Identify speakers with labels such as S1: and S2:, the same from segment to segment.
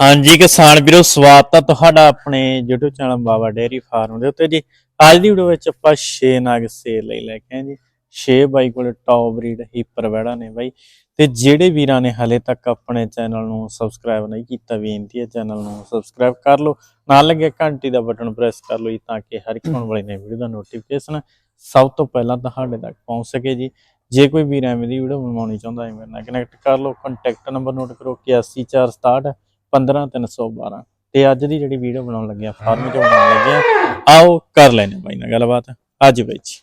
S1: ਹਾਂਜੀ, ਕਿਸਾਨ ਵੀਰੋ, ਸਵਾਗਤ ਹੈ ਤੁਹਾਡਾ ਆਪਣੇ YouTube channel Baba dairy farm ਦੇ ਉੱਤੇ ਜੀ। ਅੱਜ ਦੀ ਵੀਡੀਓ ਵਿੱਚ ਆਪਾਂ 6 ਨਾਗ ਸੇਲ ਲਈ ਲੈ ਕੇ ਆਏ ਜੀ। 6 ਬਾਈ ਕੋਲ ਟੌਪ ਬਰੀਡ ਹੀਪਰ ਵੜਾ ਨੇ ਬਾਈ। ਤੇ ਜਿਹੜੇ ਵੀਰਾਂ ਨੇ ਹਲੇ ਤੱਕ ਆਪਣੇ ਚੈਨਲ ਨੂੰ ਸਬਸਕ੍ਰਾਈਬ ਨਹੀਂ ਕੀਤਾ, ਬੇਨਤੀ ਹੈ ਚੈਨਲ ਨੂੰ ਸਬਸਕ੍ਰਾਈਬ ਕਰ ਲਓ। ਨਾਲ ਲੱਗੇ ਘੰਟੀ ਦਾ ਬਟਨ ਪ੍ਰੈਸ ਕਰ ਲਓ ਜੀ, ਤਾਂ ਕਿ ਹਰ ਇੱਕ ਆਉਣ ਵਾਲੀ ਨਵੀਂ ਵੀਡੀਓ ਦਾ ਨੋਟੀਫਿਕੇਸ਼ਨ ਸਭ ਤੋਂ ਪਹਿਲਾਂ ਤੁਹਾਡੇ ਤੱਕ ਪਹੁੰਚ ਸਕੇ ਜੀ। ਜੇ ਕੋਈ ਵੀਰ ਐਵੇਂ ਦੀ ਵੀਡੀਓ ਬਣਵਾਉਣੀ ਚਾਹੁੰਦਾ ਹੈ, ਮੇਰੇ ਨਾਲ ਕਨੈਕਟ ਕਰ ਲਓ। ਕੰਟੈਕਟ ਨੰਬਰ ਨੋਟ ਕਰੋ 8146 15312 ਤੇ ਅੱਜ ਦੀ ਜਿਹੜੀ ਵੀਡੀਓ ਬਣਾਉਣ ਲੱਗਿਆ ਫਾਰਮ ਚ ਬਣਾਉਣ ਲੱਗਿਆ ਆਓ ਕਰ ਲੈਣੇ ਬਾਈ ਨਾਲ ਗੱਲਬਾਤ। ਅੱਜ ਬਾਈ ਜੀ।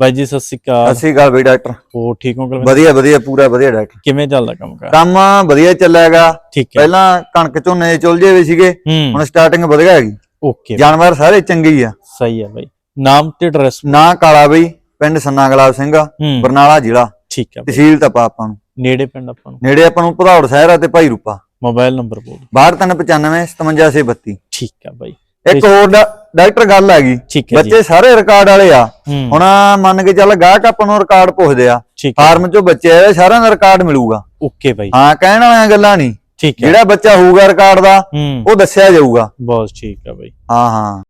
S1: ਬਾਈ ਜੀ ਸਤਿ ਸ਼੍ਰੀ ਅਕਾਲ।
S2: ਅਸੀਂ ਗੱਲ ਬਈ ਡਾਕਟਰ।
S1: ਹੋ ਠੀਕ ਹੋ ਗੱਲ
S2: ਵਧੀਆ ਵਧੀਆ ਪੂਰਾ ਵਧੀਆ ਡਾਕਟਰ।
S1: ਕਿਵੇਂ ਚੱਲਦਾ ਕੰਮ ਕਰ?
S2: ਕੰਮ ਵਧੀਆ ਚੱਲਿਆਗਾ
S1: ਠੀਕ ਹੈ।
S2: ਪਹਿਲਾਂ ਕਣਕ ਝੋਨੇ ਚੁਲਝੇ ਵੀ ਸੀਗੇ ਹੁਣ ਸਟਾਰਟਿੰਗ ਵਧੀਆ ਹੈਗੀ।
S1: ਓਕੇ।
S2: ਜਾਨਵਰ ਸਾਰੇ ਚੰਗੇ ਆ।
S1: ਸਹੀ ਹੈ ਬਾਈ। ਨਾਮ ਤੇ ਐਡਰੈਸ
S2: ਨਾਂ ਕਾਲਾ ਬਈ ਪਿੰਡ ਸੰਨਾ ਗੁਲਾਬ ਸਿੰਘ ਬਰਨਾਲਾ ਜ਼ਿਲ੍ਹਾ।
S1: ਠੀਕ ਹੈ ਬਾਈ।
S2: ਤਹਿਸੀਲ ਤਪਾ ਆਪਾਂ ਨੂੰ।
S1: ਨੇੜੇ ਪਿੰਡ ਆਪਾਂ ਨੂੰ।
S2: ਨੇੜੇ ਆਪਾਂ ਨੂੰ ਭਦੌੜ ਸ਼ਹਿਰ ਆ ਤੇ ਭਾਈ ਰੂਪਾ।
S1: ਮੋਬਾਈਲ ਨੰਬਰ ਬੋਲ
S2: 6295 57632
S1: ਠੀਕ ਹੈ ਬਾਈ।
S2: ਇੱਕ ਹੋਰ ਡਾਕਟਰ ਗੱਲ
S1: ਹੈ ਜੀ।
S2: ਬੱਚੇ ਸਾਰੇ ਰਿਕਾਰਡ ਵਾਲੇ ਆ। ਹੁਣ ਮੰਨ ਕੇ ਚੱਲ ਗਾਹਕ ਆਪਾਂ ਨੂੰ ਰਿਕਾਰਡ ਪੁੱਛਦੇ ਆ। ਫਾਰਮ ਚੋਂ ਬੱਚੇ ਆਏ ਸਾਰਿਆਂ ਦਾ ਰਿਕਾਰਡ ਮਿਲੂਗਾ।
S1: ਓਕੇ ਬਾਈ।
S2: ਹਾਂ ਕਹਿਣ ਵਾਲੀਆਂ ਗੱਲਾਂ ਨਹੀਂ।
S1: ਠੀਕ ਹੈ।
S2: ਜਿਹੜਾ ਬੱਚਾ ਹੋਊਗਾ ਰਿਕਾਰਡ ਦਾ ਉਹ ਦੱਸਿਆ ਜਾਊਗਾ।
S1: ਬਹੁਤ ਠੀਕ ਹੈ ਬਾਈ।
S2: ਹਾਂ ਹਾਂ।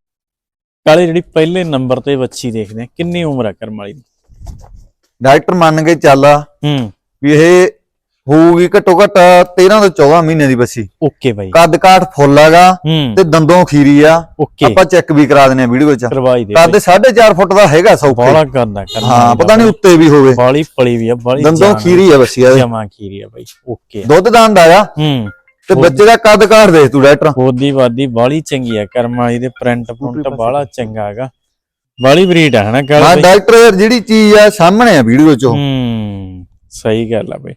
S1: ਕਾਲੇ ਜਿਹੜੀ ਪਹਿਲੇ ਨੰਬਰ ਤੇ ਬੱਚੀ ਦੇਖਦੇ ਆ ਕਿੰਨੀ ਉਮਰ ਹੈ ਕਰਮ ਵਾਲੀ ਦੀ?
S2: ਡਾਕਟਰ ਮੰਨ ਕੇ ਚੱਲ
S1: ਹੂੰ।
S2: ਵੀ ਇਹ ਹੋਊਗੀ ਘੱਟੋ ਘੱਟ 13 ਤੋਂ 14 ਮਹੀਨੇ ਦੀ ਬੱਸੀ।
S1: ਓਕੇ ਬਾਈ।
S2: ਕੱਦ ਕਾਠ ਫੁੱਲ ਹੈਗਾ
S1: ਹੂੰ।
S2: ਤੇ ਦੰਦੋਂ ਖੀਰੀ ਆ। ਆਪਾਂ ਚੈੱਕ ਵੀ ਕਰਾ ਦਿੰਨੇ ਆ ਵੀਡੀਓ ਚ
S1: ਦੇ
S2: ਕੱਦ 4.5 ਫੁੱਟ ਦਾ ਹੈਗਾ ਸੌਖੇ।
S1: ਬਾਲਾ ਕਰਦਾ ਕਰਮ
S2: ਹਾਂ ਪਤਾ ਨਹੀਂ ਉੱਤੇ ਵੀ ਹੋਵੇ।
S1: ਬਾਲੀ ਪਲੀ ਵੀ ਆ ਬਾਲੀ
S2: ਦੰਦੋਂ ਖੀਰੀ ਆ ਬੱਸੀ ਆ
S1: ਜਮਾ ਖੀਰੀ ਆ ਬਾਈ। ਓਕੇ।
S2: ਦੁੱਧ ਦੰਦ ਆਇਆ
S1: ਹੂੰ।
S2: ਤੇ ਬੱਚੇ ਦਾ ਕੱਦ ਕਾਠ ਦੇਖ ਤੂੰ ਡਾਕਟਰ।
S1: ਹੋਦੀ ਵਾਦੀ ਬਾਲੀ ਚੰਗੀ ਆ ਕਰਮ ਵਾਲੀ ਦੇ ਪ੍ਰਿੰਟ ਪ੍ਰਿੰਟ ਬਾਲਾ ਚੰਗਾ ਹੈਗਾ। ਬਾਲੀ ਬਰੀਡ ਆ ਹਨਾ
S2: ਹਾਂ
S1: ਕਾਲੇ ਬਾਈ
S2: ਡਾਕਟਰ ਯਾਰ ਜਿਹੜੀ ਚੀਜ਼ ਆ ਸਾਹਮਣੇ ਆ ਵੀਡੀਓ ਚ।
S1: ਹੂੰ ਸਹੀ ਗੱਲ ਆ ਬਾਈ।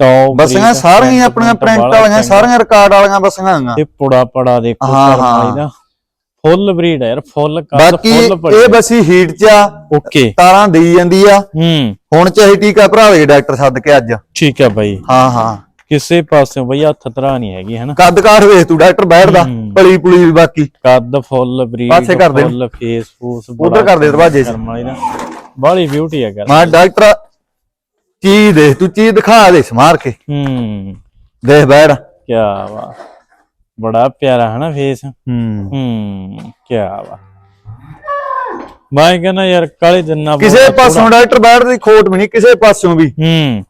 S1: ਟੌਪ
S2: ਬੱਸੀਆਂ ਸਾਰੀਆਂ ਹੀ ਆਪਣੀਆਂ ਪ੍ਰਿੰਟ ਵਾਲੀਆਂ ਸਾਰੀਆਂ ਰਿਕਾਰਡ ਵਾਲੀਆਂ ਬੱਸੀਆਂ ਹੈਗੀਆਂ
S1: ਤੇ ਪੁੜਾ ਪੜਾ ਦੇਖੋ
S2: ਹਾਂ, ਹਾਂ।
S1: ਦਾ ਫੁੱਲ ਬਰੀਡ ਆ ਯਾਰ ਫੁੱਲ ਕੱਦ ਫੁੱਲ ਪੜੀ।
S2: ਇਹ ਬੱਸੀ ਹੀਟ ਚ ਆ
S1: ਓਕੇ।
S2: ਤਾਰਾਂ ਦੇਈ ਜਾਂਦੀ ਆ।
S1: ਹੂੰ।
S2: ਹੁਣ ਚਾਹੇ ਟੀਕਾ ਭਰਾ ਦੇ ਡਾਕਟਰ ਸੱਦ ਕੇ ਅੱਜ।
S1: ਠੀਕ ਆ ਬਾਈ।
S2: ਹਾਂ ਹਾਂ।
S1: ਕਿਸੇ ਪਾਸਿਓਂ ਬਈ ਹੱਥ ਤਰਾ ਨਹੀਂ ਹੈਗੀ ਹਨਾ?
S2: ਕੱਦ ਕਾਠ ਵੇਖ ਤੂੰ ਡਾਕਟਰ ਬੈਠਦਾ
S1: ਹੂੰ।
S2: ਪਲੀ ਪੁਲੀ ਬਾਕੀ।
S1: ਕੱਦ ਫੁੱਲ ਬਰੀਡ
S2: ਪਾਸੇ ਕਰ।
S1: ਫੁੱਲ ਫੇਸ ਫੂਸ
S2: ਉੱਧਰ ਕਰ ਦੇ ਦਰਵਾਜ਼ੇ 'ਚ।
S1: ਬਾਲੀ ਬਿਊਟੀ ਹੈ ਕਰ
S2: ਮੈਂ ਡਾਕਟਰ ਚੀਜ਼ ਦੇਖ ਤੂੰ ਚੀਜ਼ ਦਿਖਾ ਦੇ ਸਮਾਰ ਕੇ।
S1: ਹੂੰ।
S2: ਦੇਖ ਬੈਠ।
S1: ਕੀ ਵਾ ਬੜਾ ਪਿਆਰਾ ਹੈ ਨਾ ਫੇਸ
S2: ਹੂੰ।
S1: ਹੂੰ ਕੀ ਵਾ ਮੈਂ ਕਹਿੰਦਾ ਯਾਰ ਕਾਲੇ ਜੰਨਾ
S2: ਕਿਸੇ ਪਾਸੋਂ ਡਾਕਟਰ ਬੈਠ ਦੀ ਖੋਟ ਵੀ ਨਹੀਂ ਕਿਸੇ ਪਾਸੋਂ ਵੀ।
S1: ਹੂੰ।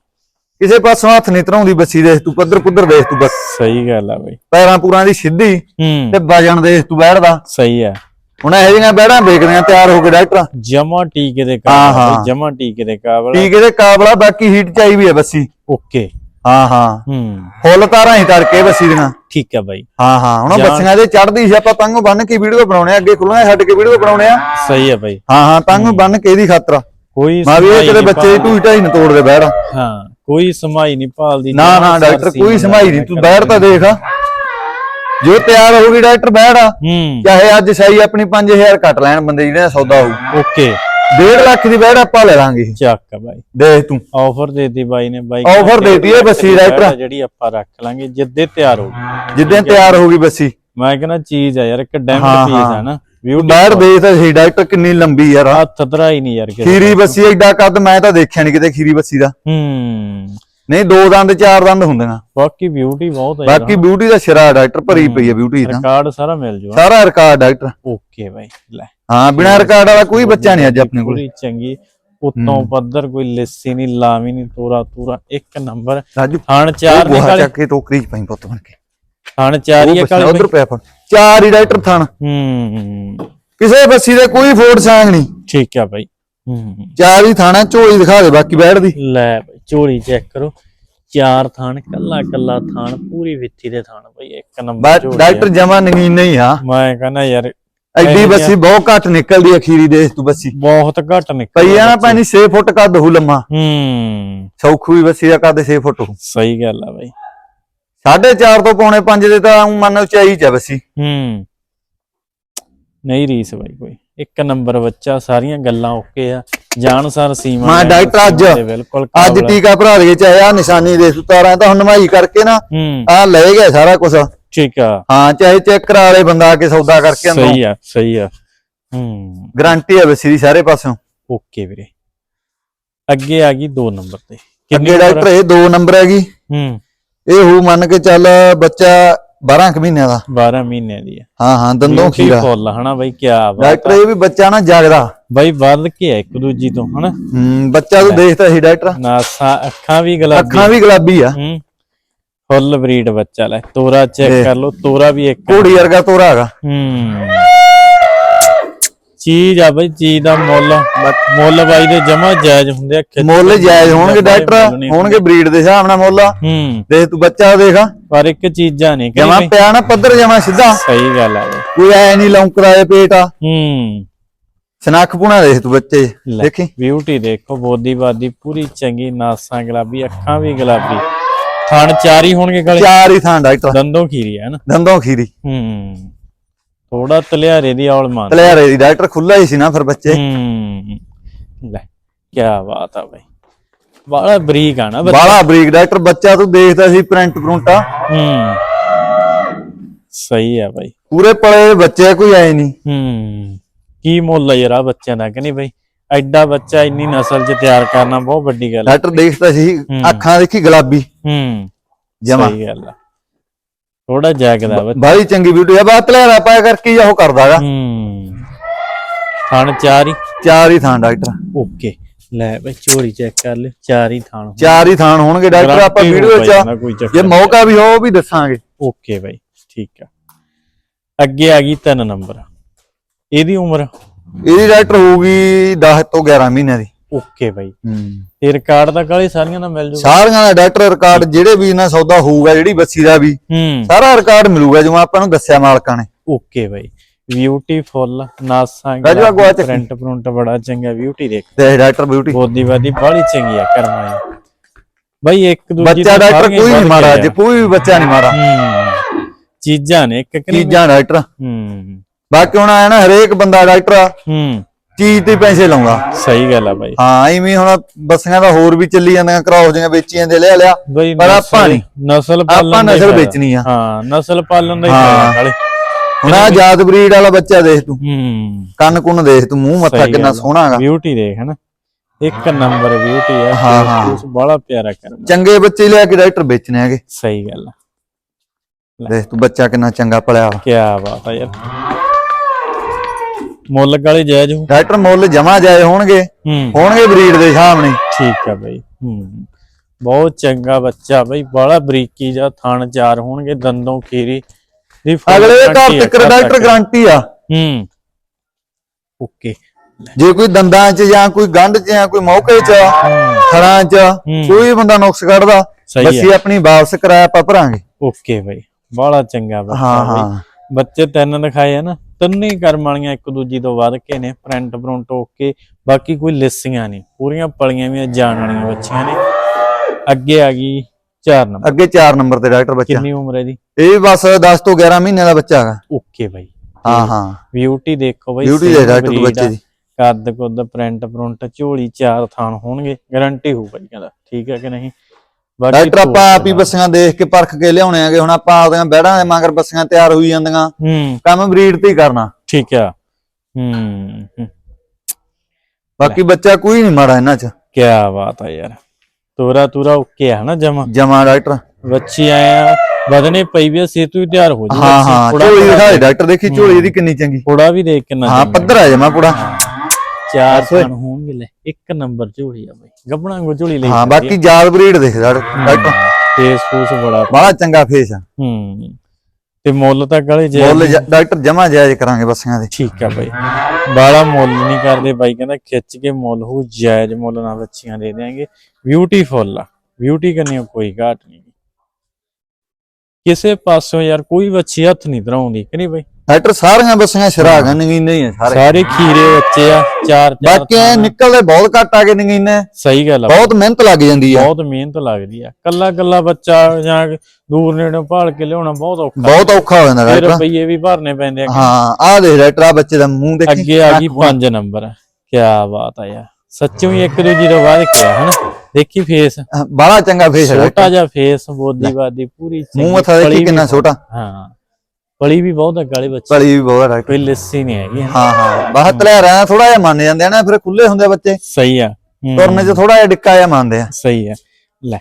S2: ਕਿਸੇ ਪਾਸੋਂ ਹੱਥ ਨਹੀਂ ਧਰਾਉਂਦੀ ਬੱਸੀ ਦੇਖ ਤੂੰ ਪੱਧਰ ਪੁੱਧਰ ਦੇਖ ਤੂੰ ਬਸ।
S1: ਸਹੀ ਗੱਲ ਆ ਬਈ।
S2: ਪੈਰਾਂ ਪੂਰਾਂ ਦੀ ਸਿੱਧੀ ਤੇ ਵਜਣ ਦੇਖ ਤੂੰ ਬੈਠਦਾ।
S1: ਸਹੀ ਹੈ
S2: ਹੁਣ ਇਹੋ ਜਿਹੀਆਂ ਬੈੜਾਂ ਵੇਖਦੇ ਆ ਤਿਆਰ ਹੋ ਕੇ ਡਾਕਟਰ।
S1: ਜਮਾ ਟੀਕੇ ਦੇ
S2: ਹਾਂ,
S1: ਕਾਬਲ
S2: ਹਾਂ।
S1: ਜਮਾ ਟੀਕੇ ਦੇ ਕਾਬਲ।
S2: ਟੀਕੇ ਦੇ ਕਾਬਲਾ ਬਾਕੀ ਹੀਟ ਚਾਈ ਵੀ ਹੈ ਬੱਸੀ।
S1: ਓਕੇ।
S2: ਹਾਂ ਹਾਂ।
S1: ਹੂੰ।
S2: ਫੁੱਲ ਤਾਰਾਂ ਹੀ ਤੜਕੇ ਬੱਸੀ ਦੀਆਂ।
S1: ਠੀਕ ਹੈ ਬਾਈ।
S2: ਹਾਂ ਹਾਂ। ਹੁਣ
S1: ਜਾਂ-
S2: ਬੱਸੀਆਂ ਦੇ ਚੜਦੀ ਸੀ ਆਪਾਂ ਤੰਗ ਬੰਨ ਕੇ ਵੀਡੀਓ ਬਣਾਉਣੇ ਆ, ਅੱਗੇ ਖੁੱਲਣਾ ਛੱਡ ਕੇ ਵੀਡੀਓ ਬਣਾਉਣੇ ਆ।
S1: ਸਹੀ ਹੈ ਬਾਈ।
S2: ਹਾਂ ਹਾਂ। ਤੰਗ ਬੰਨ ਕੇ ਇਹਦੀ ਖਾਤਰ
S1: ਕੋਈ
S2: ਮੈਂ ਵੀ ਇਹ
S1: ਸਮਾਈ
S2: ਤੇਰੇ ਬੱਚੇ
S1: ਭਾਲਦੀ।
S2: ਢੂਈ ਢਾਈ ਨੂੰ ਤੋੜਦੇ ਬੈੜ।
S1: ਹਾਂ। ਕੋਈ ਸਮਾਈ ਨਹੀਂ ਭਾਲਦੀ
S2: ਨਾ ਨਾ ਡਾਕਟਰ ਕੋਈ ਸਮਾਈ ਨਹੀਂ। ਤੂੰ ਬੈੜ ਤਾਂ ਦੇਖ ਜੋ ਤਿਆਰ ਹੋਊਗੀ ਡਾਕਟਰ ਬੈੜ ਆ।
S1: ਹੂੰ।
S2: ਚਾਹੇ ਅੱਜ ਸਹੀ ਆਪਣੀ 5000 ਕੱਟ ਲੈਣ ਬੰਦੇ ਜਿਹੜੇ ਦਾ ਸੌਦਾ ਹੋਊ।
S1: ਓਕੇ।
S2: 1.5 ਲੱਖ ਦੀ ਬੈੜ ਆਪਾਂ ਲੈ ਲਾਂਗੇ।
S1: ਚੱਕ ਆ ਬਾਈ।
S2: ਦੇਖ ਤੂੰ।
S1: ਆਫਰ ਦੇਤੀ ਬਾਈ ਨੇ। ਬਾਈ
S2: Offer ਦੇਤੀ ਹੈ ਬੱਸੀ ਰਾਈਟਰ।
S1: ਜਿਹੜੀ ਆਪਾਂ ਰੱਖ ਲਾਂਗੇ ਜਿੱਦੇ ਤਿਆਰ ਹੋ
S2: ਜਿੱਦਾਂ ਤਿਆਰ ਹੋਊਗੀ ਬੱਸੀ।
S1: ਮੈਂ ਕਹਿੰਦਾ ਚੀਜ਼ ਆ ਯਾਰ ਇੱਕ ਡੈਮਡ ਪੀਸ।
S2: ਹੈ।
S1: ਨਾ। ਵਿਊ
S2: ਬੈੜ ਦੇਖ। ਤਾਂ ਸਹੀ ਡਾਕਟਰ ਕਿੰਨੀ ਲੰਬੀ ਯਾਰ।
S1: ਹੱਥ ਧਰਾਈ ਨਹੀਂ ਯਾਰ
S2: ਖੀਰੀ ਬੱਸੀ ਐਡਾ ਕੱਦ ਮੈਂ ਤਾਂ ਦੇਖਿਆ ਨਹੀਂ ਕਿਤੇ ਖੀਰੀ ਬੱਸੀ ਦਾ।
S1: ਹੂੰ।
S2: ਨਹੀਂ ਦੋ ਦੰਦ ਚਾਰ ਦੰਦ ਹੁੰਦੀਆਂ
S1: ਬਾਕੀ ਬਿਊਟੀ ਬਹੁਤ ਹੈ
S2: ਬਾਕੀ ਬਿਊਟੀ ਦਾ ਸਿਰਾ ਡਾਕਟਰ ਭਰੀ ਪਈ ਹੈ ਬਿਊਟੀ ਤਾਂ।
S1: ਰਿਕਾਰਡ ਸਾਰਾ ਮਿਲ ਜੂ।
S2: ਸਾਰਾ ਰਿਕਾਰਡ ਡਾਕਟਰ
S1: ਓਕੇ ਬਾਈ ਲੈ।
S2: ਹਾਂ ਬਿਨਾਂ ਰਿਕਾਰਡ ਵਾਲਾ ਕੋਈ ਬੱਚਾ ਨਹੀਂ ਅੱਜ ਆਪਣੇ ਕੋਲ।
S1: ਪੂਰੀ ਚੰਗੀ ਉਤੋਂ ਪੱਧਰ ਕੋਈ ਲਿੱਸੀ ਨਹੀਂ ਲਾਵੀ ਨਹੀਂ ਤੋਰਾ ਤੂਰਾ ਇੱਕ ਨੰਬਰ। ਥਣ ਚਾਰ ਨਿਕਾਲੇ
S2: ਚੱਕ ਕੇ ਟੋਕਰੀ ਚ ਪਾਈ ਪੁੱਤ ਬਣ ਕੇ।
S1: ਥਣ ਚਾਰ ਹੀ ਕਾਲੇ
S2: ਉਧਰ ਪਿਆ ਫੜ। ਚਾਰ ਹੀ ਡਾਕਟਰ ਥਣ।
S1: ਹੂੰ।
S2: ਕਿਸੇ ਬੱਸੀ ਦੇ ਕੋਈ ਫੋੜ ਸਾਂਗ ਨਹੀਂ।
S1: ਠੀਕ ਆ ਬਾਈ। ਹੂੰ।
S2: ਚਾਰ ਹੀ ਥਾਣਾ ਝੋਲੀ ਦਿਖਾ ਦੇ ਬਾਕੀ ਬੈਠ ਦੀ।
S1: ਲੈ ਬਾਈ। ਝੋਲੀ ਚੈੱਕ ਕਰੋ। ਚਾਰ ਥਾਣ ਕੱਲਾ ਕੱਲਾ ਥਾਣ ਪੂਰੀ ਵਿੱਥੀ ਦੇ ਥਾਣ ਬਾਈ ਇੱਕ ਨੰਬਰ
S2: ਡਾਕਟਰ ਜਮਾ ਨਗੀਨ ਨਹੀਂ ਆ।
S1: ਮੈਂ ਕਹਿੰਦਾ ਯਾਰ
S2: ਐਡੀ
S1: ਇਹੋ
S2: ਬੱਸੀ ਬਹੁਤ ਘੱਟ ਨਿਕਲਦੀ ਆ ਖੀਰੀ ਦੇਖ ਤੂੰ ਬੱਸੀ।
S1: ਬਹੁਤ ਘੱਟ ਨਿਕਲ
S2: ਪਈ ਆ ਨਾ ਪੈਣੀ 6 ਫੁੱਟ ਕੱਦ ਹੋਊ ਲੰਮਾ।
S1: ਹੂੰ।
S2: ਸੌਖੂ ਵੀ ਬੱਸੀ ਦਾ ਕੱਦ 6 ਫੁੱਟ ਹੋਊ।
S1: ਸਹੀ ਗੱਲ ਆ ਬਾਈ।
S2: 4.5 ਤੋਂ ਪੌਣੇ 5 ਦੇ ਤਾਂ ਊਂ ਮੰਨ ਉਚਾਈ ਚ ਆ ਬੱਸੀ।
S1: ਹੂੰ। ਨਹੀਂ ਰੀਸ ਬਾਈ ਕੋਈ। ਇੱਕ ਨੰਬਰ ਬੱਚਾ ਸਾਰੀਆਂ ਗੱਲਾਂ ਓਕੇ ਆ। ਜਾਣਸਾਰ ਸੀਮਾ
S2: ਮੈਂ ਡਾਕਟਰ ਅੱਜ-
S1: ਬਿਲਕੁਲ
S2: ਅੱਜ
S1: ਆ।
S2: ਟੀਕਾ ਭਰਾ ਦੇ ਚਾਹੇ ਆ ਨਿਸ਼ਾਨੀ ਦੇ ਸੁਤਾਰਾਂ ਤਾਂ ਹੁਣ ਨਮਾਈ ਕਰਕੇ ਨਾ ਆ ਲੈ ਗਿਆ ਸਾਰਾ ਕੁਝ
S1: ਠੀਕ ਆ।
S2: ਹਾਂ ਚਾਹੇ ਚੈੱਕ ਕਰਾ ਵਾਲੇ ਬੰਦਾ ਆ ਕੇ ਸੌਦਾ ਕਰਕੇ ਅੰਦਰੋਂ।
S1: ਸਹੀ ਆ ਸਹੀ ਆ। ਹੂੰ।
S2: ਗਾਰੰਟੀ ਹੈ ਬੱਸੀ ਦੀ ਸਾਰੇ ਪਾਸਿਓਂ
S1: ਓਕੇ ਵੀਰੇ। ਅੱਗੇ ਆ ਗਈ 2 ਨੰਬਰ ਤੇ। ਕਿੰਨੀ
S2: ਅੱਗੇ
S1: ਆ?
S2: ਡਾਕਟਰ ਇਹ ਦੋ ਨੰਬਰ ਹੈਗੀ।
S1: ਹੂੰ।
S2: ਇਹ ਹੋ ਮੰਨ ਕੇ ਚੱਲ ਬੱਚਾ 12 ਕੁ ਮਹੀਨਿਆਂ ਦਾ।
S1: 12 ਮਹੀਨਿਆਂ ਦੀ ਆ।
S2: ਹਾਂ ਹਾਂ ਦੰਦੋਂ ਖੀਰਾ।
S1: ਫੁੱਲ ਹਨਾ ਬਾਈ ਕੀ ਬਾਤ
S2: ਡਾਕਟਰ ਇਹ ਵੀ ਬੱਚਾ ਨਾ ਜਾਗਦਾ।
S1: ਬਾਈ ਵੱਧ ਕੇ ਆ ਇੱਕ ਦੂਜੀ ਤੋਂ ਹਨਾ?
S2: ਹੂੰ ਬੱਚਾ ਤੂੰ ਦੇਖਦਾ ਸੀ ਡਾਕਟਰ।
S1: ਨਾਸਾਂ ਅੱਖਾਂ ਵੀ ਗੁਲਾਬੀ।
S2: ਅੱਖਾਂ ਵੀ ਗੁਲਾਬੀ ਆ।
S1: ਹੂੰ ਫੁੱਲ ਬਰੀਡ ਬੱਚਾ ਲੈ ਤੋਰਾ ਚੈੱਕ ਕਰ ਲਓ ਤੋਰਾ ਵੀ ਇੱਕ
S2: ਘੋੜੀ ਵਰਗਾ ਤੋਰਾ ਹੈਗਾ।
S1: ਹੂੰ। ਚੀਜ਼ ਆ ਬਈ ਚੀਜ਼ ਦਾ ਮੁੱਲ। ਮੁੱਲ ਬਾਈ ਦੇ ਜਮਾ ਜਾਇਜ਼ ਹੁੰਦੇ ਆ ਖਿੱਚ
S2: ਮੁੱਲ ਜਾਇਜ਼ ਹੋਣਗੇ ਡਾਕਟਰ। ਹੋਣਗੇ ਬਰੀਡ ਦੇ ਹਿਸਾਬ ਨਾਲ ਮੁੱਲ।
S1: ਹੂੰ।
S2: ਦੇਖ ਤੂੰ ਬੱਚਾ ਦੇਖ।
S1: ਪਰ ਇੱਕ ਚੀਜ਼ਾਂ ਨੇ ਕਿ
S2: ਜਮਾ ਪਿਆ ਨਾ ਪੱਧਰ ਜਮਾ ਸਿੱਧਾ।
S1: ਸਹੀ ਗੱਲ ਆ
S2: ਕੋਈ ਐ ਨਹੀਂ ਲੌਂਕਦਾ ਇਹ ਪੇਟ ਆ।
S1: ਹੂੰ।
S2: ਸਨੱਖ ਪੁਣਾ ਦੇਖ ਤੂੰ ਬੱਚੇ। ਦੇਖੀ?
S1: ਬਿਊਟੀ ਦੇਖੋ ਬੋਦੀ ਬਾਦੀ ਪੂਰੀ ਚੰਗੀ ਨਾਸਾਂ ਗੁਲਾਬੀ ਅੱਖਾਂ ਵੀ ਗੁਲਾਬੀ। ਥਣ ਚਾਰੀ ਹੋਣਗੇ ਗਲੇ।
S2: ਚਾਰ ਹੀ ਥਾਂ ਡਾਕਟਰ
S1: ਦੰਦੋਂ ਖੀਰੀ ਹੈ ਨਾ।
S2: ਦੰਦੋਂ ਖੀਰੀ।
S1: ਹੂੰ। ਥੋੜਾ ਤਲਿਆਰੇ ਦੀ ਔਲ ਮਾਨ।
S2: ਤਲਿਆਰੇ ਦੀ ਡਾਕਟਰ ਖੁੱਲਾ ਹੀ ਸੀ ਨਾ ਫਿਰ ਬੱਚੇ।
S1: ਹੂੰ। ਲੈ ਕੀ ਬਾਤ ਆ ਬਈ। ਬੜਾ ਬਰੀਕ ਆ ਨਾ ਬੱਚਾ।
S2: ਬਾਲਾ ਬਰੀਕ ਡਾਕਟਰ ਬੱਚਾ ਤੂੰ ਦੇਖਦਾ ਸੀ ਪ੍ਰਿੰਟ ਪ੍ਰਿੰਟਾ।
S1: ਹੂੰ। ਸਹੀ ਆ ਬਾਈ।
S2: ਪੂਰੇ ਪਲੇ ਬੱਚੇ ਕੋਈ ਐ ਨਹੀਂ।
S1: ਹੂੰ। ਕੀ ਮੁੱਲ ਆ ਯਾਰ ਆ ਬੱਚਿਆਂ ਦਾ ਕਿ ਨਹੀਂ ਬਈ? ਐਡਾ ਬੱਚਾ ਇੰਨੀ ਨਸਲ 'ਚ ਤਿਆਰ ਕਰਨਾ ਬਹੁਤ ਵੱਡੀ ਗੱਲ ਆ।
S2: ਡਾਕਟਰ ਦੇਖਦਾ ਸੀ
S1: ਹੂੰ।
S2: ਅੱਖਾਂ ਦੇਖੀ ਗੁਲਾਬੀ।
S1: ਹੂੰ।
S2: ਜਮਾ।
S1: ਸਹੀ ਗੱਲ ਆ। ਥੋੜਾ ਜਾਗਦਾ ਬੱਚਾ।
S2: ਬਾਲੀ ਚੰਗੀ ਬਿਊਟੀ ਆ ਬਾਤ ਤਲਿਆਰਾ ਪਾਇਆ ਕਰਕੇ ਹੀ ਉਹ ਕਰਦਾਗਾ।
S1: ਹੂੰ। ਥਣ ਚਾਰ ਹੀ।
S2: ਚਾਰ ਹੀ ਥਾਂ ਡਾਕਟਰ।
S1: ਓਕੇ। ਲੈ ਬਈ ਚੋਰੀ ਚੈੱਕ ਕਰ ਲੈ ਚਾਰ ਹੀ ਥਣ
S2: ਚਾਰ ਹੀ ਥਾਂ ਹੋਣਗੇ ਡਾਕਟਰ ਆਪਾਂ ਵੀਡੀਓ
S1: ਹੋਊ ਭਾਈ ਨਾ
S2: ਚ
S1: ਕੋਈ
S2: ਜੇ ਮੌਕਾ ਵੀ ਹੋ ਉਹ ਵੀ ਦੱਸਾਂਗੇ।
S1: ਓਕੇ ਬਾਈ ਠੀਕ ਆ। ਅੱਗੇ ਆ ਗਈ ਤਿੰਨ ਨੰਬਰ। ਇਹਦੀ ਉਮਰ?
S2: ਇਹਦੀ ਡਾਕਟਰ ਹੋਊਗੀ 10 ਤੋਂ 11 ਮਹੀਨਿਆਂ ਦੀ।
S1: ਓਕੇ ਬਾਈ।
S2: ਹੂੰ।
S1: ਤੇ ਰਿਕਾਰਡ ਦਾ ਕਾਲੇ ਸਾਰੀਆਂ ਦਾ ਮਿਲ ਜੂਗਾ
S2: ਸਾਰਿਆਂ ਦਾ ਡਾਕਟਰ ਰਿਕਾਰਡ ਜਿਹੜੇ ਵੀ ਇਹਨਾਂ ਸੌਦਾ ਹੋਊਗਾ ਜਿਹੜੀ ਬੱਸੀ ਦਾ ਵੀ
S1: ਹੂੰ।
S2: ਸਾਰਾ ਰਿਕਾਰਡ ਮਿਲੂਗਾ ਜਿਵੇਂ ਆਪਾਂ ਨੂੰ ਦੱਸਿਆ ਮਾਲਕਾਂ ਨੇ।
S1: ਓਕੇ ਬਾਈ। ਬਿਊਟੀਫੁਲ ਨਾਸਾਂ
S2: ਰਾਜੂ ਅੱਗੋਂ ਆ ਚੱਕੀ।
S1: ਪ੍ਰਿੰਟ ਪ੍ਰਿੰਟ ਬੜਾ ਚੰਗਾ ਬਿਊਟੀ ਦੇਖ
S2: ਤੇ ਡਾਕਟਰ ਬਿਊਟੀ
S1: ਬੋਦੀ ਬਾਦੀ ਬੜੀ ਚੰਗੀ ਆ ਕਰਮਾਈ ਬਾਈ ਇੱਕ ਦੂਜੀ
S2: ਬੱਚਾ
S1: ਤੋਂ
S2: ਡਾਕਟਰ
S1: ਸਾਰੀਆਂ
S2: ਕੋਈ ਨਹੀਂ
S1: ਕੇ
S2: ਮਾੜਾ
S1: ਆ।
S2: ਜੇ ਕੋਈ ਵੀ ਬੱਚਾ ਨਹੀਂ
S1: ਹੂੰ ਚੀਜ਼ਾਂ ਨੇ ਇੱਕ ਕਿ ਨਹੀਂ
S2: ਚੀਜ਼ਾਂ ਡਾਕਟਰ
S1: ਹੂੰ।
S2: ਬਾਕੀ ਹੁਣ ਆਇਆ ਨਾ ਹਰੇਕ ਬੰਦਾ ਡਾਕਟਰ ਆ,
S1: ਹੂੰ।
S2: ਚੀਜ਼ ਤੇ ਪੈਸੇ ਲਾਉਂਦਾ।
S1: ਸਹੀ ਗੱਲ ਆ ਬਾਈ।
S2: ਹਾਂ ਐਵੇਂ ਹੁਣ ਬੱਸੀਆਂ ਦਾ ਹੋਰ ਵੀ ਚੱਲੀ ਜਾਂਦੀਆਂ ਕਰਾਉ ਦੀਆਂ ਵੇਚੀ ਜਾਂਦੇ ਲੈ ਲਿਆ
S1: ਬਈ
S2: ਪਰ ਆਪਾਂ
S1: ਨਸਲ-
S2: ਨਹੀਂ।
S1: ਨਸਲ ਪਾਲਣ
S2: ਆਪਾਂ
S1: ਦਾ ਹੀ
S2: ਨਸਲ
S1: ਫਾਇਦਾ।
S2: ਵੇਚਣੀ ਆ।
S1: ਹਾਂ ਨਸਲ ਪਾਲਣ ਦਾ ਹੀ
S2: ਹਾਂ।
S1: ਫਾਇਦਾ ਨਾਲੇ।
S2: ਹੁਣ ਆ ਜਾਤ ਬਰੀਡ ਵਾਲਾ ਬੱਚਾ ਦੇਖ ਤੂੰ।
S1: ਹੂੰ।
S2: ਕੰਨ ਕੁੰਨ ਦੇਖ ਤੂੰ ਮੂੰਹ ਮੱਥਾ ਕਿੰਨਾ
S1: ਗੱਲ ਆ।
S2: ਸੋਹਣਾ ਹੈਗਾ।
S1: ਬਿਊਟੀ ਦੇਖ ਹਨਾ? ਇੱਕ ਨੰਬਰ ਬਿਊਟੀ
S2: ਹਾਂ, ਹਾਂ।
S1: ਉਸ ਬੜਾ ਪਿਆਰਾ ਕਰਮ
S2: ਚੰਗੇ ਬੱਚੇ ਲਿਆ ਕੇ ਡਾਕਟਰ ਵੇਚਣੇ ਹੈਗੇ।
S1: ਸਹੀ ਗੱਲ
S2: ਦੇਖ ਤੂੰ ਬੱਚਾ ਕਿੰਨਾ ਚੰਗਾ ਪਲਿਆ ਵਾ।
S1: ਕੀ ਬਾਤ ਆ ਯਾਰ। ਮੁੱਲ ਗਾਲੇ ਜਾਇਜ਼ ਹੋ।
S2: ਡਾਕਟਰ ਮੁੱਲ ਜਮਾ ਜਾਏ ਹੋਣਗੇ।
S1: ਹੂੰ।
S2: ਹੋਣਗੇ ਬਰੀਡ ਦੇ ਸਾਹਮਣੇ।
S1: ਠੀਕ ਆ ਬਈ। ਹੂੰ। ਬਹੁਤ ਚੰਗਾ ਬੱਚਾ ਬਈ। ਬੜਾ ਬਰੀਕੀ ਜਾਂ ਥਣ ਚਾਰ ਹੋਣਗੇ। ਦੰਦੋਂ ਖੀਰੀ।
S2: ਅਗਲੇ ਦੇ ਘਰ
S1: ਆ,
S2: ਤੱਕ ਡਾਕਟਰ
S1: ਤੱਕ।
S2: ਗਾਰੰਟੀ ਆ।
S1: ਹੂੰ। ਓਕੇ
S2: ਜੇ ਕੋਈ ਦੰਦਾਂ 'ਚ ਜਾਂ ਕੋਈ ਗੰਢ 'ਚ ਜਾਂ ਕੋਈ ਮੌਕੇ 'ਚ ਥੜਾਂ 'ਚ। ਕੋਈ ਬੰਦਾ ਨੁਕਸ ਕੱਢਦਾ ਬੱਸੀ ਆਪਣੀ ਵਾਪਸ ਕਰਾਇਆ ਆਪਾਂ ਭਰਾਂਗੇ।
S1: ਓਕੇ ਬਈ ਬੜਾ ਚੰਗਾ ਬੱਚਾ
S2: ਹਾਂ। ਹਾਂ।
S1: ਬੱਚੇ ਤਿੰਨ ਦਿਖਾਏ ਆ ਨਾ ਤਿੰਨੇ ਕਰਮ ਵਾਲੀਆਂ ਇੱਕ ਦੂਜੀ ਤੋਂ ਵੱਧ ਕੇ ਨੇ ਪ੍ਰਿੰਟ ਪ੍ਰਿੰਟ ਓਕੇ ਬਾਕੀ ਕੋਈ ਲਿਸੀਆਂ ਨਹੀਂ। ਪੂਰੀਆਂ ਪਲੀਆਂ ਵੀ ਜਾਣ ਵਾਲੀਆਂ ਬੱਚੀਆਂ ਨੇ। ਅੱਗੇ ਆ ਗਈ। 4 ਨੰਬਰ।
S2: ਅੱਗੇ 4 ਨੰਬਰ ਤੇ ਡਾਕਟਰ ਬੱਚਾ।
S1: ਕਿੰਨੀ ਉਮਰ ਹੈ ਦੀ
S2: ਇਹ ਬਸ 10 ਤੋਂ 11 ਮਹੀਨਿਆਂ ਦਾ ਬੱਚਾ ਹੈਗਾ।
S1: ਓਕੇ ਬਾਈ।
S2: ਹਾਂ ਹਾਂ।
S1: ਬਿਊਟੀ ਦੇਖੋ ਬਈ
S2: ਬਿਊਟੀ ਦੇ ਡਾਕਟਰ ਤੋਂ ਬੱਚੇ ਦੀ।
S1: ਕੱਦ ਕੁੱਦ ਪ੍ਰਿੰਟ ਪ੍ਰਿੰਟ ਝੋਲੀ ਚਾਰ ਥਾਨ ਹੋਣਗੇ। ਗਾਰੰਟੀ ਹੋਊ ਬਾਈ ਕਹਿੰਦਾ। ਠੀਕ ਹੈ ਕਿ ਨਹੀਂ?
S2: ਡਾਕਟਰ ਆਪਾਂ ਆਪ ਹੀ ਬੱਸੀਆਂ ਦੇਖ ਕੇ ਪਰਖ ਕੇ ਲਿਆਉਣੇ ਆਗੇ ਹੁਣ ਆਪਾਂ ਆਪਦੀਆਂ ਬੈੜਾਂ ਦੇ ਮਗਰ ਬੱਸੀਆਂ ਤਿਆਰ ਹੋਈ ਜਾਂਦੀਆਂ। ਕੰਮ ਬਰੀਡ ਤੇ ਹੀ ਕਰਨਾ।
S1: ਠੀਕ ਆ। ਹੂੰ ਹੂੰ।
S2: ਬਾਕੀ ਬੱਚਾ ਕੋਈ ਨਹੀਂ ਮਾੜਾ ਇਹਨਾਂ 'ਚ।
S1: ਕੀ ਬਾਤ ਆ ਯਾਰ। ਤੋਰਾ ਤੂਰਾ ਓਕੇ ਆ ਨਾ ਜਮਾ।
S2: ਜਮਾ ਡਾਕਟਰ।
S1: ਬੱਚੀ ਆਇਆ ਵਧਨੇ ਪਈ ਵੀ ਸੀ ਤੂੰ ਤਿਆਰ ਹੋ ਜੀ
S2: ਹਾਂ ਹਾਂ ਝੋਲੀ ਦਿਖਾ ਦੇ ਡਾਕਟਰ ਦੇਖੀ ਝੋਲੀ ਇਹਦੀ ਕਿੰਨੀ ਚੰਗੀ।
S1: ਥੋੜਾ ਵੀ ਦੇਖ ਕਿੰਨਾ
S2: ਹਾਂ। ਪੱਧਰ ਆ ਜਮਾ ਪੂਰਾ
S1: ਚਾਰ ਥਣ ਹੋਣਗੇ ਲੈ ਇੱਕ ਨੰਬਰ ਝੋਲੀ ਆ ਬਈ। ਗੱਬਣਾ ਕੋ ਝੋਲੀ ਲਈ
S2: ਹਾਂ ਬਾਕੀ ਜਾਤ ਬਰੀਡ ਦੇਖ ਡਾਕਟਰ।
S1: ਫੇਸ ਫੂਸ ਬੜਾ
S2: ਬੜਾ ਚੰਗਾ ਫੇਸ ਆ।
S1: ਹੂੰ। ਤੇ ਮੁੱਲ ਤਾਂ ਗਲੇ ਜੇ
S2: ਮੁੱਲ ਜ- ਡਾਕਟਰ ਜਮਾ ਜਾਇਜ਼ ਕਰਾਂਗੇ ਬੱਸੀਆਂ ਦੇ।
S1: ਠੀਕ ਆ ਬਾਈ। ਬਾਲਾ ਮੁੱਲ ਨਹੀਂ ਕਰਦੇ ਬਾਈ ਕਹਿੰਦਾ ਖਿੱਚ ਕੇ ਮੁੱਲ ਹੋ ਜਾਇਜ਼ ਮੁੱਲ ਨਾਲ ਬੱਚੀਆਂ ਦੇ ਦੇਾਂਗੇ ਬਿਊਟੀਫੁੱਲ ਆ। ਬਿਊਟੀ ਕਰਨੀ ਕੋਈ ਘਾਟ ਨਹੀਂ। ਕਿਸੇ ਪਾਸੋਂ ਯਾਰ ਕੋਈ ਬੱਚੀ ਹੱਥ ਨਹੀਂ ਧਰਾਉਂਦੀ ਕਿ ਨਹੀਂ ਬਾਈ?
S2: ਡਾਕਟਰ ਸਾਰੀਆਂ ਬੱਸੀਆਂ ਸ਼ਰਾਗਾਂ ਨਗੀਨੇ ਹੀ ਆ ਸਾਰੇ।
S1: ਸਾਰੇ ਖੀਰੇ ਬੱਚੇ ਆ ਚਾਰ ਚਾਰ
S2: ਬਾਕੀ ਐ ਨਿਕਲਦੇ ਬਹੁਤ ਘੱਟ ਆ ਕੇ ਨਗੀਨੇ
S1: ਸਹੀ ਗੱਲ ਆ।
S2: ਬਹੁਤ ਮਿਹਨਤ ਲੱਗ ਜਾਂਦੀ ਆ।
S1: ਬਹੁਤ ਮਿਹਨਤ ਲੱਗਦੀ ਆ। ਕੱਲਾ ਕੱਲਾ ਬੱਚਾ ਜਾਂ ਦੂਰ ਨੇੜੇ ਭਾਲ ਕੇ ਲਿਆਉਣਾ ਬਹੁਤ ਔਖਾ।
S2: ਬਹੁਤ ਔਖਾ ਹੋ ਜਾਂਦਾ ਡਾਕਟਰ
S1: ਰੁਪਈਏ ਵੀ ਭਰਨੇ ਪੈਂਦੇ ਆ।
S2: ਹਾਂ ਆਹ ਦੇਖ ਡਾਕਟਰ ਆ ਬੱਚੇ ਦਾ ਮੂੰਹ ਦੇਖੀ।
S1: ਅੱਗੇ ਆ ਗਈ 5 ਨੰਬਰ। ਕੀ ਬਾਤ ਆ ਯਾਰ। ਸੱਚੋਂ ਹੀ ਇੱਕ ਦੂਜੀ ਤੋਂ ਬਾਅਦ ਕਿਹਾ ਹਨਾ? ਦੇਖੀ ਫੇਸ
S2: ਬੜਾ ਚੰਗਾ ਫੇਸ ਹੈ
S1: ਛੋਟਾ ਜਿਹਾ ਫੇਸ ਬੋਦੀ ਬਾਦੀ ਪੂਰੀ ਚੰਗੀ,
S2: ਮੂੰਹ ਮੱਥਾ ਦੇਖੀ ਕਿੰਨਾ ਛੋਟਾ।
S1: ਹਾਂ। ਪਲੀ ਵੀ ਬਹੁਤ ਆ ਗਾਲੇ ਬੱਚੇ।
S2: ਪਲੀ ਵੀ ਬਹੁਤ ਆ
S1: ਕੋਈ ਲਿੱਸੀ ਨਹੀਂ ਹੈਗੀ।
S2: ਹਾਂ ਹਾਂ। ਬਾਹਰ ਤਲਿਆ ਰਹਿਣਾ ਥੋੜਾ ਜਿਹਾ ਮੰਨ ਜਾਂਦੇ ਆ ਨਾ ਫਿਰ ਖੁੱਲੇ ਹੁੰਦੇ ਆ ਬੱਚੇ।
S1: ਸਹੀ ਆ।
S2: ਤੁਰਨੇ 'ਚ ਥੋੜਾ ਜਿਹਾ ਡਿੱਕਾ ਜਿਹਾ ਮੰਨਦੇ ਆ।
S1: ਸਹੀ ਆ। ਲੈ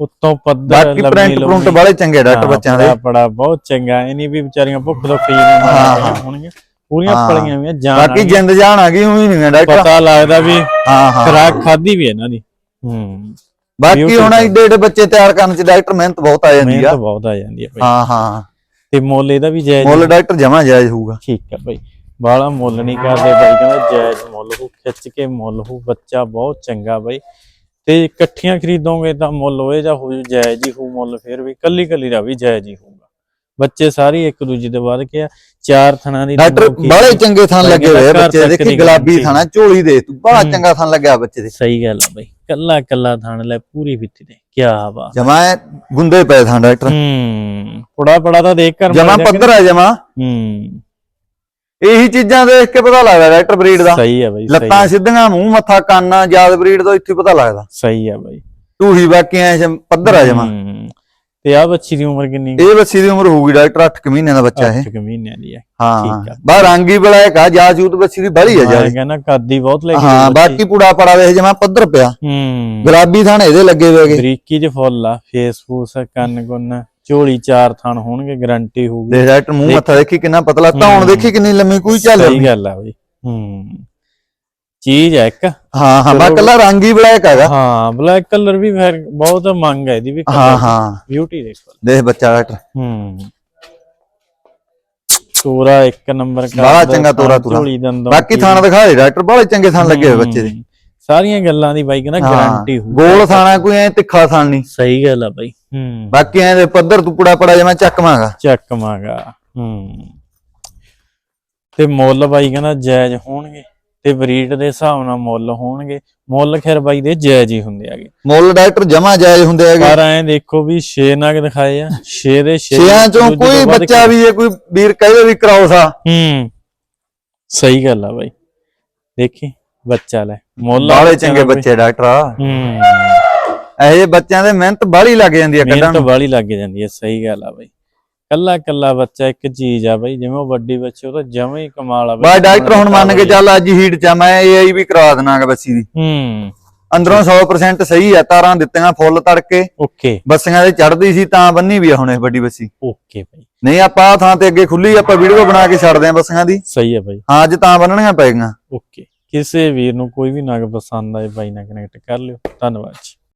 S1: ਉੱਤੋਂ ਪੱਧਰ
S2: ਬਾਕੀ
S1: ਲੰਮੀ
S2: ਪ੍ਰਿੰਟ ਪ੍ਰਿੰਟ
S1: ਲੰਮੀ।
S2: ਵਾਲੇ ਚੰਗੇ ਡਾਕਟਰ ਬੱਚਿਆਂ ਦੇ।
S1: ਬੜਾ ਬਹੁਤ ਚੰਗਾ। ਇਹ ਨਹੀਂ ਵੀ ਵਿਚਾਰੀਆਂ ਭੁੱਖ ਤੋਂ ਫੀਲ ਨਹੀਂ
S2: ਹਾਂ।
S1: ਹੋਣਗੀਆਂ। ਪੂਰੀਆਂ। ਪਲੀਆਂ ਹੋਈਆਂ ਜਾਨ
S2: ਬਾਕੀ। ਜਿੰਦ ਜਾਨ ਆ ਗਈ ਉਹੀ ਨਹੀਂ ਡਾਕਟਰ।
S1: ਪਤਾ ਲੱਗਦਾ ਵੀ
S2: ਹਾਂ ਹਾਂ।
S1: ਖਰਾਕ ਖਾਦੀ ਵੀ ਹੈ ਇਹਨਾਂ ਦੀ। ਹੂੰ।
S2: ਬਾਕੀ ਹੁਣ। ਏਡੇ ਏਡੇ ਬੱਚੇ ਤਿਆਰ ਕਰਨ ਚ ਡਾਕਟਰ ਮਿਹਨਤ ਬਹੁਤ ਆ ਜਾਂਦੀ
S1: ਮਿਹਨਤ
S2: ਆ
S1: ਬਹੁਤ ਆ ਜਾਂਦੀ ਬਈ
S2: ਹਾਂ ਹਾਂ।
S1: ਤੇ ਮੁੱਲ ਇਹਦਾ ਵੀ ਜਾਇਜ਼
S2: ਮੁੱਲ ਡਾਕਟਰ ਜਮਾ ਜਾਇਜ਼ ਹੋਊਗਾ।
S1: ਠੀਕ ਹੈ ਬਈ। ਬਾਲਾ ਮੁੱਲ ਨਹੀਂ ਕਰਦੇ ਬਾਈ ਕਹਿੰਦਾ ਜਾਇਜ਼ ਮੁੱਲ ਹੋ ਖਿੱਚ ਕੇ ਮੁੱਲ ਹੋ ਬੱਚਾ ਬਹੁਤ ਚੰਗਾ ਬਈ। ਤੇ ਇਕੱਠੀਆਂ ਖਰੀਦੋਗੇ ਤਾਂ ਮੁੱਲ ਹੋਏ ਜਾਂ ਹੋ ਜਾਇਜ਼ ਹੀ ਹੋ ਮੁੱਲ ਫਿਰ ਵੀ ਕੱਲੀ ਕੱਲੀ ਦਾ ਵੀ ਜਾਇਜ਼ ਹੀ ਹੋਊਗਾ। ਬੱਚੇ ਸਾਰੇ ਇੱਕ ਦੂਜੇ ਦੇ ਵੱਧ ਕੇ ਆ ਚਾਰ ਥਣਾ ਦੀ
S2: ਡਾਕਟਰ ਬੜੇ ਚੰਗੇ ਥਣ ਲੱਗੇ ਹੋਏ ਬੱਚੇ ਦੇਖੀ
S1: ਦੀ
S2: ਗੁਲਾਬੀ। ਥਣਾ ਝੋਲੀ ਦੇ ਤੂੰ ਬੜਾ। ਚੰਗਾ ਥਣ ਲੱਗਿਆ ਬੱਚੇ ਦੇ।
S1: ਸਹੀ ਗੱਲ ਆ ਬਈ। ਕੱਲਾ ਕੱਲਾ ਥਣ ਲੈ ਪੂਰੀ ਫਿੱਤੀ ਦੇ ਕੀ ਬਾਤ।
S2: ਜਮਾ ਗੁੰਦੇ ਪਏ ਥਣ ਡਾਕਟਰ।
S1: ਹੂੰ ਪੜਾ ਪੜਾ ਤਾਂ ਦੇਖ ਕਰ
S2: ਜਮਾ ਪੱਧਰ ਆ ਜਮਾ।
S1: ਹੂੰ।
S2: ਇਹੀ ਚੀਜ਼ਾਂ ਦੇਖ ਕੇ ਪਤਾ ਲੱਗਦਾ ਡਾਕਟਰ ਬਰੀਡ ਦਾ।
S1: ਸਹੀ ਆ ਬਈ
S2: ਲੱਤਾਂ ਸਿੱਧੀਆਂ ਮੂੰਹ ਮੱਥਾ ਕੰਨ ਯਾਦ ਬਰੀਡ ਤੋਂ ਇੱਥੇ ਪਤਾ ਲੱਗਦਾ।
S1: ਸਹੀ ਆ ਬਈ।
S2: ਟੂਹੀ ਬਾਕੀ ਐ ਪੱਧਰ ਆ ਜਮਾ।
S1: ਹੂੰ। ਤੇ ਆ ਬੱਚੀ ਦੀ ਉਮਰ ਕਿੰਨੀ
S2: ਇਹ ਬੱਚੀ ਦੀ ਉਮਰ ਹੋਊਗੀ ਡਾਕਟਰ 8 ਮਹੀਨਿਆਂ ਦਾ ਬੱਚਾ ਇਹ।
S1: 8 ਮਹੀਨਿਆਂ ਦੀ ਹੈ।
S2: ਹਾਂ। ਬਾ ਰੰਗੀ ਬਲੈਕ ਆ ਜਾਜੂਤ ਬੱਚੀ ਦੀ ਬੜੀ ਆ
S1: ਮੈਂ
S2: ਜਾ
S1: ਕਹਿੰਦਾ ਕਾਦੀ ਬਹੁਤ ਲੈ ਕੇ
S2: ਹਾਂ। ਬਾਕੀ ਪੂੜਾ ਪੜਾ ਵੇਖ ਜਮਾ ਪੱਧਰ ਪਿਆ।
S1: ਹੂੰ।
S2: ਗੁਲਾਬੀ ਥਣ ਇਹਦੇ ਲੱਗੇ ਹੋਏਗੇ
S1: ਬਰੀਕੀ ਚ ਫੁੱਲ ਆ ਫੇਸ ਫੂਸ ਕੰਨ ਗੁੰਨ ਝੋਲੀ ਚਾਰ ਥਣ ਹੋਣਗੇ ਗਾਰੰਟੀ ਹੋਊਗੀ।
S2: ਦੇਖ ਡਾਕਟਰ ਮੂੰਹ ਮੱਥਾ ਦੇਖੀ ਕਿੰਨਾ ਪਤਲਾ ਧੌਣ
S1: ਹੂੰ।
S2: ਦੇਖੀ ਕਿੰਨੀ ਲੰਮੀ ਕੋਈ ਚੱਲ
S1: ਸਹੀ ਗੱਲ ਆ ਬਈ। ਹੂੰ। ਚੀਜ਼ ਹੈ ਇੱਕ।
S2: ਹਾਂ ਹਾਂ
S1: ਚਲੋ।
S2: ਕੱਲਾ ਰੰਗੀ ਬਲੈਕ ਹੈਗਾ।
S1: ਹਾਂ ਬਲੈਕ ਕਲਰ ਵੀ ਫਿਰ ਬਹੁਤ ਮੰਗ ਹੈ ਇਹਦੀ ਵੀ
S2: ਹਾਂ ਹਾਂ।
S1: ਬਿਊਟੀ ਦੇਖੋ
S2: ਦੇਖ ਬੱਚਾ ਡਾਕਟਰ
S1: ਹੂੰ। ਤੋਰਾ ਇੱਕ ਨੰਬਰ ਕਰ
S2: ਬੜਾ ਚੰਗਾ ਤੋਰਾ ਤੁਰਾ। ਬਾਕੀ ਥਾਣਾ ਦਿਖਾ ਦੇ ਡਾਕਟਰ ਬੜੇ ਚੰਗੇ ਥਾਣ ਲੱਗੇ ਹੋਏ ਬੱਚੇ ਦੇ।
S1: ਹੂੰ। ਸਾਰੀਆਂ ਗੱਲਾਂ ਦੀ ਬਾਈ ਕਹਿੰਦਾ
S2: ਹਾਂ,
S1: ਗਾਰੰਟੀ ਹੋਊ।
S2: ਗੋਲ ਥਾਣਾ ਕੋਈ ਐ ਤਿੱਖਾ ਥਾਣ ਨਹੀਂ।
S1: ਸਹੀ ਗੱਲ ਆ ਬਾਈ। ਹੂੰ।
S2: ਬਾਕੀ ਐ ਦੇ ਪੱਧਰ ਤੂੰ ਪੂੜਾ ਜਮਾ ਚੱਕਵਾਂਗਾ
S1: ਚੱਕਮਾਗਾ ਹੂੰ। ਤੇ ਮੁੱਲ ਬਾਈ ਕਹਿੰਦਾ ਜਾਇਜ਼ ਹੋਣਗੇ। ਤੇ ਬਰੀਡ ਦੇ ਹਿਸਾਬ ਨਾਲ ਮੁੱਲ ਹੋਣਗੇ। ਮੁੱਲ ਖੈਰ ਬਾਈ ਦੇ ਜਾਇਜ਼ ਹੀ ਹੁੰਦੇ ਆਗੇ
S2: ਮੁੱਲ ਡਾਕਟਰ ਜਮਾ ਜਾਇਜ਼ ਹੁੰਦੇ ਹੈਗੇ।
S1: ਪਰ ਐਂ ਦੇਖੋ ਵੀ 6 ਨਗ ਦਿਖਾਏ ਆ 6 ਦੇ 6
S2: ਛਿਆਂ ਚੋਂ ਕੋਈ ਬੱਚਾ ਵੀ ਇਹ ਕੋਈ ਵੀਰ ਕਹੇ ਵੀ ਕਰਾਉਸ ਆ
S1: ਹੂੰ ਸਹੀ ਗੱਲ ਆ ਬਾਈ। ਦੇਖੀ ਬੱਚਾ ਲੈ ਮੁੱਲ ਆ
S2: ਬਾਲੇ ਚੰਗੇ ਬੱਚੇ ਡਾਕਟਰ ਆ।
S1: ਹੂੰ।
S2: ਇਹੋ ਬੱਚਿਆਂ ਦੇ ਮਿਹਨਤ ਬਾਹਲੀ ਲੱਗ ਜਾਂਦੀ ਆ ਕੱਢਣ
S1: ਮਿਹਨਤ ਵਾਲੀ ਲੱਗ ਜਾਂਦੀ ਹੈ ਸਹੀ ਗੱਲ ਆ ਬਾਈ। ਕੱਲਾ ਕੱਲਾ ਬੱਚਾ ਇੱਕ ਚੀਜ਼ ਆ ਬਾਈ ਜਿਵੇਂ ਉਹ ਵੱਡੀ ਬੱਚੇ ਉਹ ਤਾਂ ਜਮਾਂ ਹੀ ਕਮਾਲ ਆ
S2: ਬਾ ਡਾਕਟਰ ਹੁਣ ਮੰਨ ਕੇ ਚੱਲ ਅੱਜ ਹੀਟ ਚ ਆ, ਮੈਂ ਏਆਈ ਵੀ ਕਰਾ ਦੇਣਾਗਾ ਬੱਚੀ ਦੀ।
S1: ਹੂੰ।
S2: ਅੰਦਰੋਂ 100% ਸਹੀ ਆ ਤਾਰਾਂ ਦਿੱਤੀਆਂ ਫੁੱਲ ਤੜਕੇ।
S1: ਓਕੇ।
S2: ਬੱਸੀਆਂ ਦੇ ਚੜਦੀ ਸੀ ਤਾਂ ਬੰਨੀ ਵੀ ਆ ਹੁਣ ਇਹ ਵੱਡੀ ਬੱਸੀ।
S1: ਓਕੇ ਬਾਈ।
S2: ਨਹੀਂ ਆਪਾਂ ਆਹ ਥਾਂ ਤੇ ਅੱਗੇ ਖੁੱਲੀ ਆਪਾਂ ਵੀਡੀਓ ਬਣਾ ਕੇ ਛੱਡਦੇ ਆਂ ਬੱਸੀਆਂ ਦੀ।
S1: ਸਹੀ ਹੈ ਬਾਈ।
S2: ਹਾਂ ਅੱਜ ਤਾਂ ਬੰਨਣੀਆਂ ਪਏਗੀਆਂ
S1: ਓਕੇ। ਕਿਸੇ ਵੀਰ ਨੂੰ ਕੋਈ ਵੀ ਨਗ ਪਸੰਦ ਆਏ ਬਾਈ ਨਾਲ ਕਨੈਕਟ ਕਰ ਲਿਓ। ਧੰਨਵਾਦ ਜੀ।